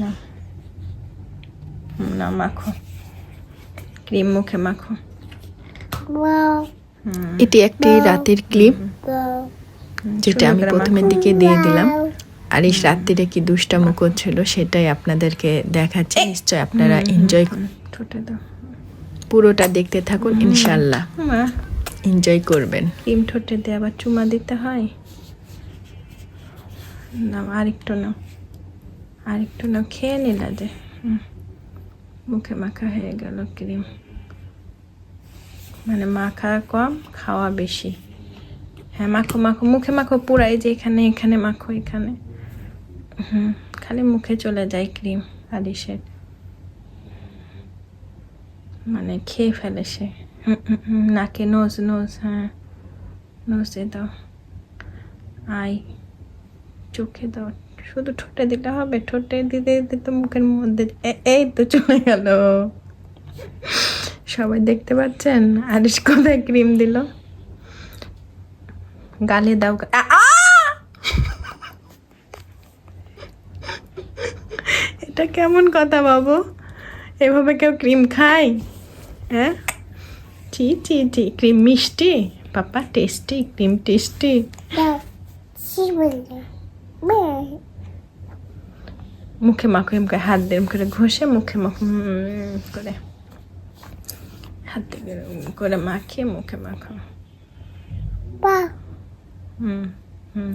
না। না মাখো। ক্রিম মুখে মাখো। হুম। এটি একটি রাতের ক্লিপ যেটা আমি প্রথমের দিকে দিয়ে দিলাম। আর এই রাত্রিরে কি দুষ্টামো করছিল সেটাই আপনাদেরকে দেখাচ্ছি। নিশ্চয় আপনারা এনজয় ঠোঁটে দাও। পুরোটা দেখতে থাকুন ইনশাল্লাহ মা। এনজয় করবেন। ক্রিম ঠোঁটে দিয়ে আবার চুমা দিতে হয়। না আরেকটু নাও আরেকটু না খেয়ে নিলা যে। মুখে মাখা হয়ে গেল ক্রিম। মানে মাখা কম, খাওয়া বেশি। হ্যাঁ মাখো মাখো, মুখে মাখো পুরাই যে এখানে এখানে মাখো, এখানে। হুম, খালি মুখে চলে যায় ক্রিম, আলিশের। মানে খেয়ে ফেলে সে। নাকে নোজ নোজ হ্যাঁ। নোজে দাও। আই চোখে দাও। শুধু ঠোঁটে দিলে হবে, ঠোঁটে দিতে দিতে মুখের মধ্যে এই তো চলে গেল। সবাই দেখতে পাচ্ছেন? আরিস কোথায় ক্রিম দিল? গালে দাও! এটা কেমন কথা বাবু? এভাবে কেউ ক্রিম খায়? হ্যাঁ? চি চি চি ক্রিম মিষ্টি? Papa, tasty, cream tasty. মুখে মাখো এম করে হাত দিয়ে করে ঘষে মুখে মাখো করে। হাত দিয়ে করে মাখিয়ে মুখে মাখো। হুম হুম।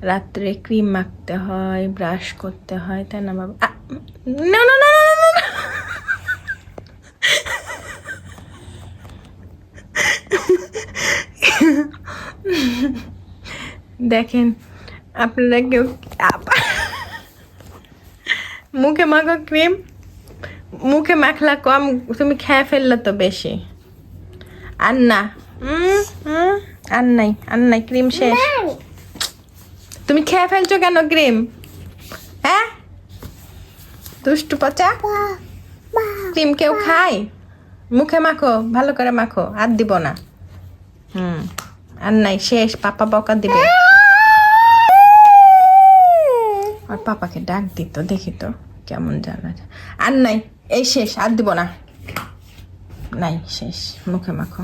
রাত্রে ক্রিম মাখতে হয় ব্রাশ করতে হয় তাই না বাবা? না না না না, না, না। দেখেন আপনারা কেউ মুখে মাখো ক্রিম মুখে মাখলা কম তুমি খেয়ে ফেললে তো বেশি। আর না। আর নাই আর নাই ক্রিম শেষ। তুমি খেয়ে ফেলছো কেন ক্রিম? হ্যাঁ? দুষ্টু পচা? ক্রিম কেউ খায়? মুখে মাখো ভালো করে মাখো আর দিব না। হুম। আর নাই শেষ পাপা বকা দিবে। আর পাপাকে ডাক দিত দেখি তো কেমন জানা যায়। আর নাই এই শেষ আর দিব না। নাই শেষ মুখে মাখো।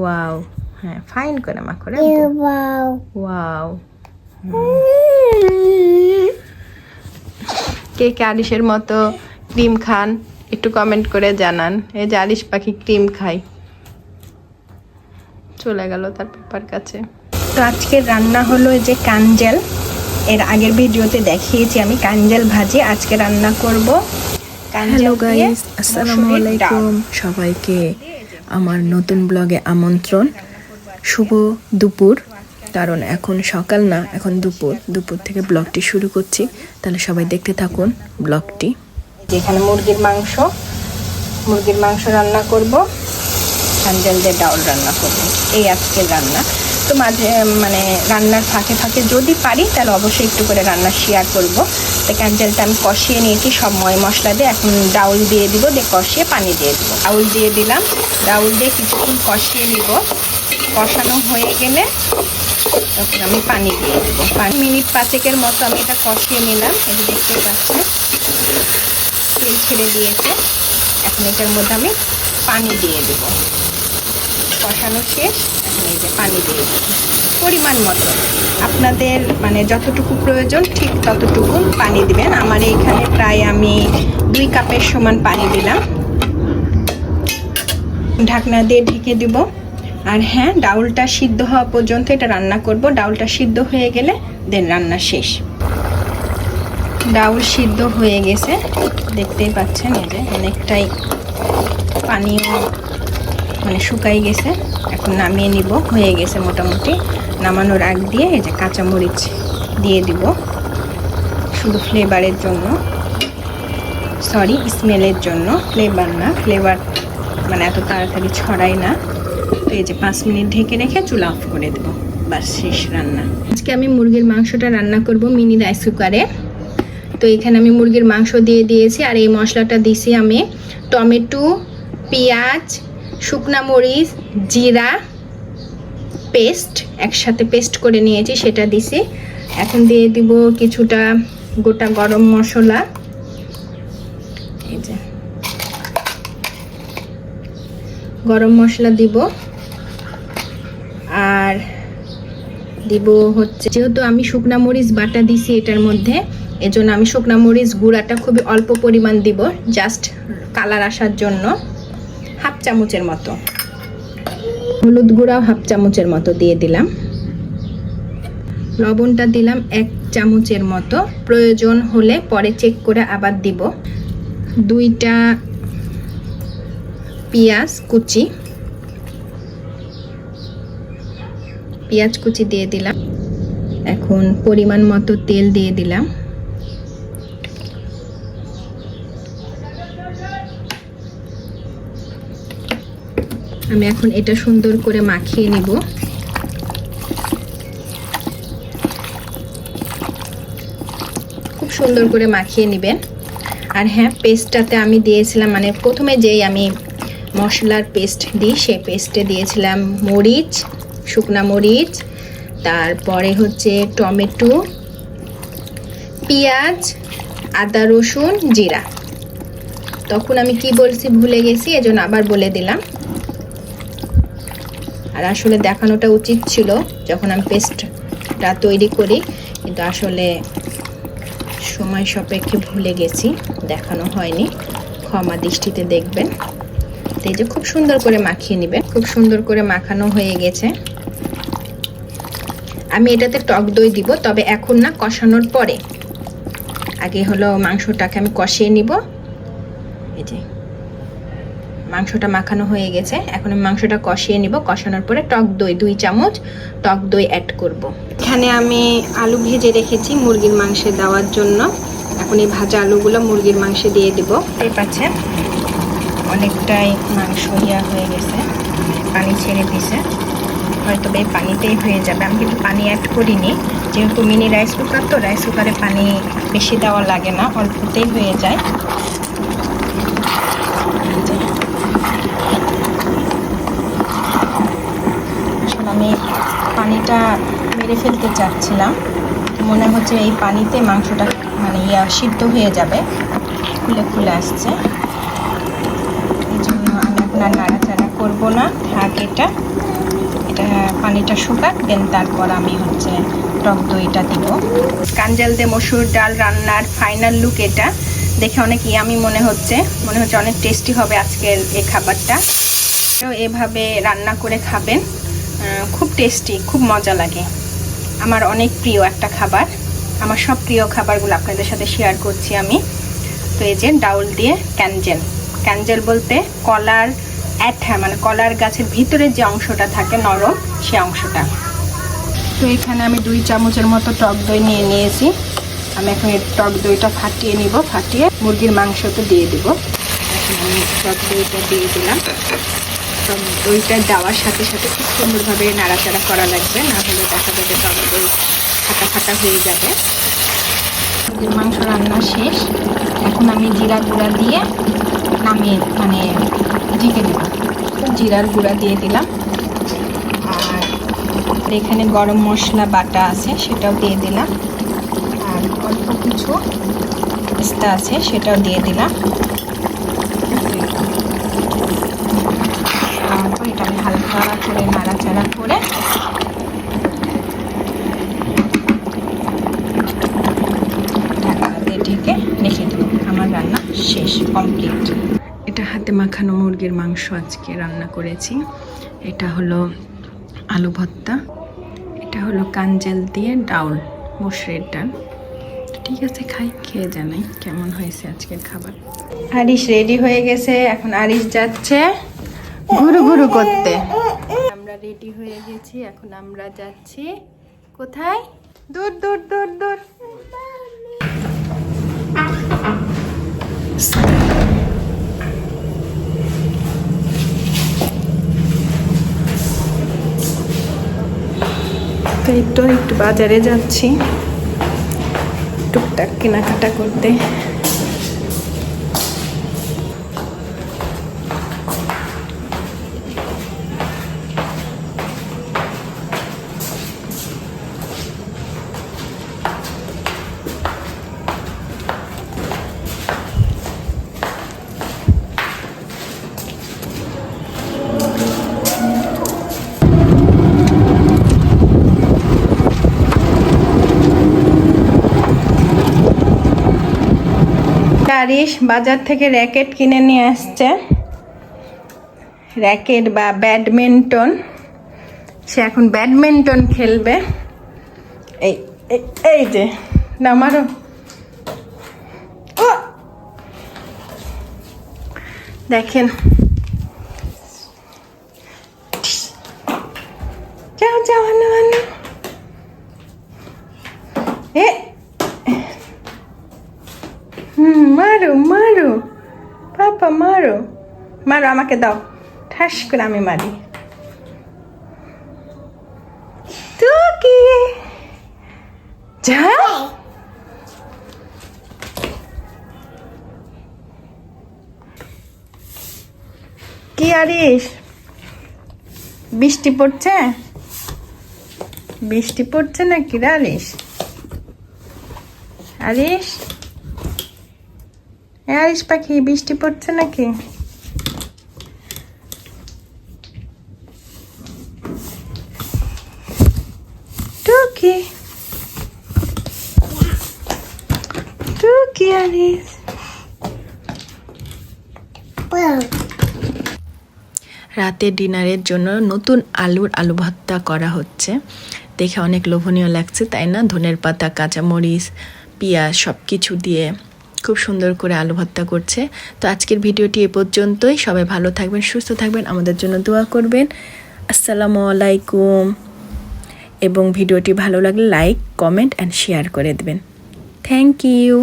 ওয়াও হ্যাঁ ফাইন করে মাখো রে ওয়াও। কে কে আলিশের মতো ক্রিম খান একটু কমেন্ট করে জানান। এই যে আলিশ পাখি ক্রিম খায়। চলে গেল তার পাপার কাছে। তো আজকের রান্না হলো এই যে কাঞ্জেল। এর আগের ভিডিওতে দেখিয়েছি আমি কাঞ্জাল ভাজি আজকে রান্না করব হ্যালো গাইস আসসালামু আলাইকুম সবাইকে আমার নতুন ব্লগে আমন্ত্রণ। শুভ দুপুর। কারণ এখন সকাল না এখন দুপুর। দুপুর থেকে ব্লগটি শুরু করছি। তাহলে সবাই দেখতে থাকুন ব্লগটি। যেখানে মুরগির মাংস মুরগির মাংস রান্না করব হ্যান্ডেল দিয়ে ডাউল রান্না করব। এই আজকের রান্না। তো মাঝে মানে রান্নার ফাঁকে ফাঁকে যদি পারি, তাহলে অবশ্যই একটু করে রান্না শেয়ার করব। তো ক্যান্ডেলটা আমি কষিয়ে নিয়েছি, সব ময় মশলা দিয়ে। এখন ডাউল দিয়ে দিব, দিয়ে কষিয়ে পানি দিয়ে দিব। ডাউল দিয়ে দিলাম। ডাউল দিয়ে কিছুক্ষণ কষিয়ে নিব। কষানো হয়ে গেলে তখন আমি পানি দিয়ে দেবো। পাঁচ মিনিট পাঁচেকের মতো আমি এটা কষিয়ে নিলাম। যে দেখতে পাচ্ছেন, তেল ছেড়ে দিয়েছে। এখন এটার মধ্যে আমি পানি দিয়ে দেবো। কষানো শেষ। এই যে পানি দিয়ে পরিমাণ মতো। আপনাদের মানে যতটুকু প্রয়োজন, ঠিক ততটুকু পানি দিবেন। আমার এইখানে প্রায় আমি দুই কাপের সমান পানি দিলাম। ঢাকনা দিয়ে ঢেকে দিব। আর হ্যাঁ ডাউলটা সিদ্ধ হওয়া পর্যন্ত এটা রান্না করব। ডাউলটা সিদ্ধ হয়ে গেলে দেন রান্না শেষ। ডাউল সিদ্ধ হয়ে গেছে। দেখতেই পাচ্ছেন, এই যে অনেকটাই পানিও মানে শুকাই গেছে। এখন নামিয়ে নিব। হয়ে গেছে মোটামুটি। নামানোর আগ দিয়ে এই যে কাঁচামরিচ দিয়ে দিব। শুধু ফ্লেভারের জন্য। সরি স্মেলের জন্য। ফ্লেভার না ফ্লেভার মানে এত তাড়াতাড়ি ছড়াই না। তো এই যে পাঁচ মিনিট ঢেকে রেখে চুলা অফ করে দেবো। বাস, শেষ রান্না। আজকে আমি মুরগির মাংসটা রান্না করব মিনি রাইস কুকারে। তো এখানে আমি মুরগির মাংস দিয়ে দিয়েছি আর এই মশলাটা দিছি আমি টমেটো, পেঁয়াজ, শুকনা মরিচ জিরা পেস্ট, একসাথে পেস্ট করে নিয়েছি, সেটা দিছি। এখন দিয়ে দিব কিছুটা গোটা গরম মশলা। এই যে। গরম মশলা দিব। আর দিব হচ্ছে, যেহেতু আমি শুকনা মরিচ বাটা দিছি এটার মধ্যে, এজন্য আমি শুকনা মরিচ গুঁড়াটা খুবই অল্প পরিমাণ দিব জাস্ট কালার আসার জন্য, হাফ চামচের মতো। হলুদ গুঁড়াও হাফ চামচের মতো দিয়ে দিলাম। লবণটা দিলাম এক চামচের মতো। প্রয়োজন হলে পরে চেক করে আবার দিব। দুইটা পেঁয়াজ কুচি। পেঁয়াজ কুচি দিয়ে দিলাম। এখন পরিমাণ মতো তেল দিয়ে দিলাম। আমি এখন এটা সুন্দর করে মাখিয়ে নিব। খুব সুন্দর করে মাখিয়ে নেবেন। আর হ্যাঁ পেস্টটাতে আমি দিয়েছিলাম মানে প্রথমে যেই আমি মশলার পেস্ট দিই, সেই পেস্টে দিয়েছিলাম মরিচ, শুকনা মরিচ, তারপরে হচ্ছে টমেটো, পেঁয়াজ, আদা রসুন, জিরা। তখন আমি কি বলছি, ভুলে গেছি, এজন্য আবার বলে দিলাম। আর আসলে দেখানোটা উচিত ছিল যখন আমি পেস্টটা তৈরি করি, কিন্তু আসলে সময় সাপেক্ষে ভুলে গেছি, দেখানো হয়নি। ক্ষমা দৃষ্টিতে দেখবেন। তো এই যে খুব সুন্দর করে মাখিয়ে নেবেন। খুব সুন্দর করে মাখানো হয়ে গেছে। আমি এটাতে টক দই দিব, তবে এখন না কষানোর পরে। আগে হলো মাংসটাকে আমি কষিয়ে নিব। এই যে মাংসটা মাখানো হয়ে গেছে। এখন আমি মাংসটা কষিয়ে নিব। কষানোর পরে টক দই দুই চামচ, টক দই অ্যাড করব। এখানে আমি আলু ভেজে রেখেছি মুরগির মাংসে দেওয়ার জন্য। এখন এই ভাজা আলুগুলো মুরগির মাংসে দিয়ে দিব। এই পাচ্ছে অনেকটাই মাংস ইয়া হয়ে গেছে, পানি ছেড়ে দিছে। হয়তো এই পানিতেই হয়ে যাবে। আমি কিন্তু পানি অ্যাড করিনি। যেহেতু মিনি রাইস কুকার তো রাইস কুকারে পানি বেশি দেওয়া লাগে না, অল্পতেই হয়ে যায় এই যে। আসলে আমি পানিটা মেরে ফেলতে চাচ্ছিলাম। মনে হচ্ছে এই পানিতে মাংসটা মানে ইয়া সিদ্ধ হয়ে যাবে। খুলে খুলে আসছে। এই জন্য আমি আপনার নাড়াচাড়া করব না। থাক এটা। এটা পানিটা শুকাক, দেন তারপর আমি হচ্ছে টক দইটা দিব। কাঞ্জাল দে মসুর ডাল রান্নার ফাইনাল লুক এটা। দেখে অনেক ইয়ামি মনে হচ্ছে। মনে হচ্ছে অনেক টেস্টি হবে আজকের এই খাবারটা। এভাবে রান্না করে খাবেন। খুব টেস্টি খুব মজা লাগে। আমার অনেক প্রিয় একটা খাবার। আমার সব প্রিয় খাবারগুলো আপনাদের সাথে শেয়ার করছি আমি। তো এই যে ডাউল দিয়ে ক্যানজেল। ক্যানজেল বলতে কলার অ্যাঠা মানে কলার গাছের ভিতরে যে অংশটা থাকে নরম, সে অংশটা। তো এখানে আমি দুই চামচের মতো টক দই নিয়ে নিয়েছি। আমি এখন এই টক দইটা ফাটিয়ে নিব, ফাটিয়ে মুরগির মাংসতে দিয়ে দিব। আমি টক দইটা দিয়ে দিলাম। দইটা দেওয়ার সাথে সাথে খুব সুন্দরভাবে নাড়াচাড়া করা লাগবে, না হলে দেখা যাবে দই ফাটা ফাটা হয়ে যাবে। মাংস রান্না শেষ। এখন আমি জিরা গুঁড়া দিয়ে নামিয়ে মানে ঢেকে দেব জিরার গুঁড়া দিয়ে দিলাম। আর এখানে গরম মশলা বাটা আছে, সেটাও দিয়ে দিলাম। আর অল্প কিছু পেস্তা আছে, সেটাও দিয়ে দিলাম তারপর এটা করে নাড়াচাড়া করে ঢাকা ঢেকে রেখে দেবো। আমার রান্না শেষ কমপ্লিট এটা হাতে মাখানো মুরগির মাংস আজকে রান্না করেছি। এটা হলো আলু ভর্তা। এটা হলো কাঞ্জেল দিয়ে ডাউল মসুরের ডাল। ঠিক আছে খাই খেয়ে জানাই কেমন হয়েছে আজকের খাবার। আরিশ রেডি হয়ে গেছে এখন আরিশ যাচ্ছে। ঘুরু ঘুরু করতে। আমরা রেডি হয়ে গেছি এখন আমরা যাচ্ছি। কোথায়? দূর দূর দূর দূর। তো একটু বাজারে যাচ্ছি। টুকটাক কেনাকাটা করতে। আরিশ বাজার থেকে র্যাকেট কিনে নিয়ে আসছে। র্যাকেট বা ব্যাডমিন্টন। সে এখন ব্যাডমিন্টন খেলবে। এই, এই- যে না মারো ও! দেখেন। যাও যাও, আনো আনো। এ হুম, মারো মারো। পাপা, মারো। মারো, আমাকে দাও। ঠাস করে আমি মারি। তো কি? যা। কি আরিস বৃষ্টি পড়ছে? বৃষ্টি পড়ছে নাকি আরিস আরিস আরিস পাখি, বৃষ্টি পড়ছে নাকি? টুকি। টুকি রাতের ডিনারের জন্য নতুন আলুর আলু ভর্তা করা হচ্ছে। দেখে অনেক লোভনীয় লাগছে, তাই না? ধনের পাতা, কাঁচামরিচ, পেঁয়াজ সব কিছু দিয়ে খুব সুন্দর করে আলু ভর্তা করছে। তো আজকের ভিডিওটি এ পর্যন্তই। সবাই ভালো থাকবেন, সুস্থ থাকবেন, আমাদের জন্য দোয়া করবেন। আসসালামু আলাইকুম। এবং ভিডিওটি ভালো লাগলে লাইক, কমেন্ট অ্যান্ড শেয়ার করে দেবেন। Thank you